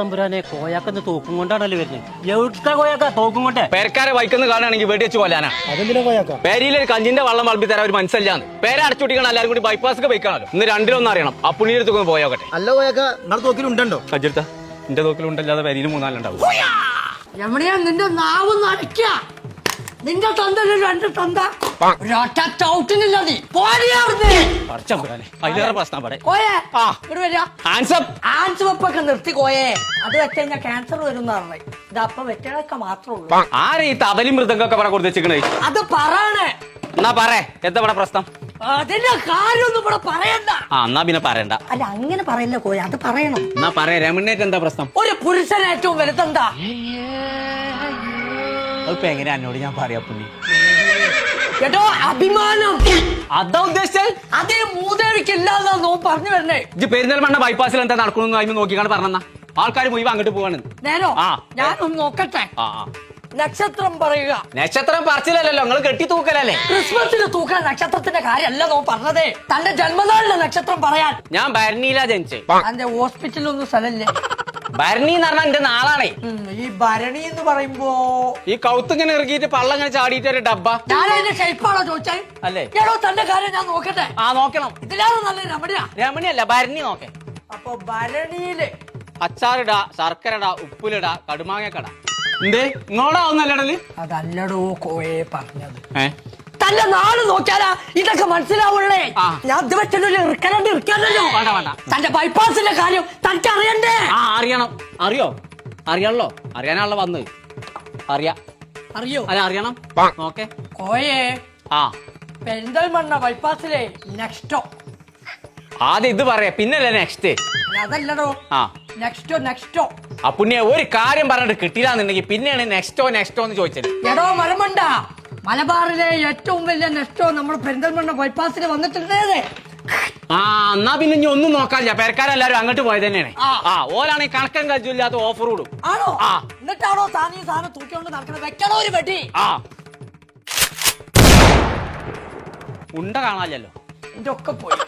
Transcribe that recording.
തമ്പുരാനെ കോയാക്കെന്ന് തോക്കും കൊണ്ടാണല്ലോ വരുന്നത്? എവിടുത്തെ കോയാക്ക തോക്കും കൊണ്ടേ? പേരക്കാരെ വൈക്കുന്ന കാണുകയാണെങ്കിൽ വെടിവെച്ച് കൊല്ലാനാ അതെന്തിനാ കോയാക്ക? പേരിയിൽ ഒരു കഞ്ചിന്റെ വള്ളം വളമ്പി തരാൻ ഒരു മനസ്സിലാന്ന് പേരെ അടച്ചുട്ടിക്കണം എല്ലാവരും കൂടി ബൈപ്പാസ് പോയിക്കാണല്ലോ ഇന്ന് രണ്ടിലൊന്നും അറിയണം. ആ പുണ്യടുത്തൊക്കെ പോയോക്കട്ടെ അല്ല കോയാക്ക നമ്മുടെ തോക്കിലുണ്ടോ കഞ്ചെടുത്ത എന്റെ തോക്കിലുണ്ടല്ലാതെ പേരിയിൽ മൂന്നാലുണ്ടാവും എവിടെയാ നിന്റെ നാവ് നടക്ക നിന്റെ തന്ത രണ്ട് തന്ത? ഒരൊറ്റ ചവിട്ടിനില്ല നീ. പോടിയാർന്ന് പടച്ചമ്പുരാനെ അതിലേറെ പ്രശ്നം പറ കോയേ ആ. ഇവിടെ വരാ. ആൻസം അപ്പ് വെപ്പൊക്കെ നിർത്തി കോയേ അത് വെച്ച് കഴിഞ്ഞാൽ ക്യാൻസർ വരും പറഞ്ഞു. ഇത് അപ്പൊ വെറ്റണൊക്കെ മാത്രമേ ഉള്ളൂ. ആരെ ഈ തവലി മൃദംഗമൊക്കെ പറ കൊടുത്ത് വെച്ചിക്കണേ അത് പറയണേ. എന്നാ പറ എന്താ ഇവിടെ പ്രശ്നം? അതിന്റെ കാര്യമൊന്നും ഇവിടെ പറയണ്ട. ആ എന്നാ പിന്നെ പറയണ്ട. അല്ല അങ്ങനെ പറയല്ല കോയ അത് പറയണം. എന്നാ പറയാ. രമണേറ്റ് എന്താ പ്രശ്നം? ഒരു പുരുഷൻ ഏറ്റവും വലുതെന്താ? അതിപ്പോ എങ്ങനെ എന്നോട് ഞാൻ പറയാ പുള്ളി? കേട്ടോ അഭിമാനം. അതാ ഉദ്ദേശിച്ചത്? അതേ മൂതേവിക്കില്ലാന്നാ നോ പറഞ്ഞു വരണേ ഇജ്ജ് മണ്ണ ബൈപ്പാസിൽ എന്താ നടക്കണമെന്ന് അതിന് നോക്കിക്കാണ് പറഞ്ഞ ആൾക്കാർ മുഴുവൻ അങ്ങോട്ട് പോവാണ്. നേരോ? ആ. ഞാനൊന്ന് നോക്കട്ടെ. ആ ആ. നക്ഷത്രം പറയുക. നക്ഷത്രം പറിച്ചില്ലല്ലോ നിങ്ങൾ കെട്ടി തൂക്കലല്ലേ? ക്രിസ്മസിന് തൂക്കാൻ നക്ഷത്രത്തിന്റെ കാര്യമല്ല നോ പറഞ്ഞതേ. തന്റെ ജന്മനാളിലെ നക്ഷത്രം പറയാൻ. ഞാൻ ഭരണിയിലാ ജനിച്ചേ. തന്റെ ഹോസ്പിറ്റലൊന്നും സ്ഥലല്ലേ ഭരണി എന്ന് പറഞ്ഞാൽ എന്റെ നാളാണേ. ഈ ഭരണി എന്ന് പറയുമ്പോ ഈ കൗത്തിങ്ങനെ ഇറക്കിയിട്ട് പള്ളം ഇങ്ങനെ ചാടിയിട്ട് ഒരു ഡബ്ബ. ഞാൻ അതിന്റെ ഷേപ്പാണോ ചോദിച്ചേ? അല്ലേ? ഞാനോ തന്റെ കാര്യം ഞാൻ നോക്കട്ടെ. ആ നോക്കണം. ഇതിലാണ് നല്ല രമണിയാ. രമണിയല്ല ഭരണി നോക്കേ. അപ്പൊ ഭരണിയിൽ. അച്ചാറിടാ ശർക്കരടാ ഉപ്പിലിടാ കടുമാങ്ങക്കട. എന്തേ? ഇങ്ങോടാ ഒന്നല്ലടൽ. അതല്ലടോ കോയെ പറഞ്ഞത്. ഏ? തന്റെ നാട് നോക്കിയാലാ ഇതൊക്കെ മനസ്സിലാവുള്ളേ. ഞാൻ ഇത് വെച്ചല്ലോ ഇറക്കാനോ ഇറക്കാനല്ലോ. തന്റെ ബൈപ്പാസിന്റെ കാര്യം തനിക്ക് അറിയണ്ടേ ആ. അറിയണം. അറിയോ? അറിയാണല്ലോ അറിയാനാണല്ലോ വന്ന്. അറിയാ. അറിയോ? അല്ല അറിയണം. ഓക്കെ. കോയേ. ആ. പെരിന്തൽമണ്ണ ബൈപ്പാസിലെ നെക്സ്റ്റോ. ആദ്യം ഇത് പറയാ. പിന്നല്ലേ നെക്സ്റ്റ്? അതല്ലടോ. ആ. നെക്സ്റ്റോ നെക്സ്റ്റോ. ആ പുണ്യ ഒരു കാര്യം പറഞ്ഞിട്ട് കിട്ടിയില്ലാന്നുണ്ടെങ്കിൽ പിന്നെയാണ് നെക്സ്റ്റോ നെക്സ്റ്റോ എന്ന് ചോദിച്ചത്. എടോ മലമണ്ട. മലബാറിലെ ഏറ്റവും വലിയ നെക്സ്റ്റോ നമ്മൾ പെരിന്തൽമണ്ണ ബൈപ്പാസിൽ വന്നിട്ടുണ്ടേ ആ എന്നാ പിന്നെ ഇനി ഒന്നും നോക്കാനില്ല. പേരക്കാരെല്ലാരും അങ്ങോട്ട് പോയത് തന്നെയാണ്. ആ. ആ ഈ കണക്കം കഴിച്ചില്ലാത്ത ഓഫർ ഇടും. ആണോ? ആ. എന്നിട്ടാണോ താൻ ഈ സാധനം തൂക്കിക്കൊണ്ട് നടക്കണത് വെക്കണോ ഒരു വെട്ടി ആ. ഉണ്ട കാണാല്ലോ എന്റെ ഒക്കെ പോയി.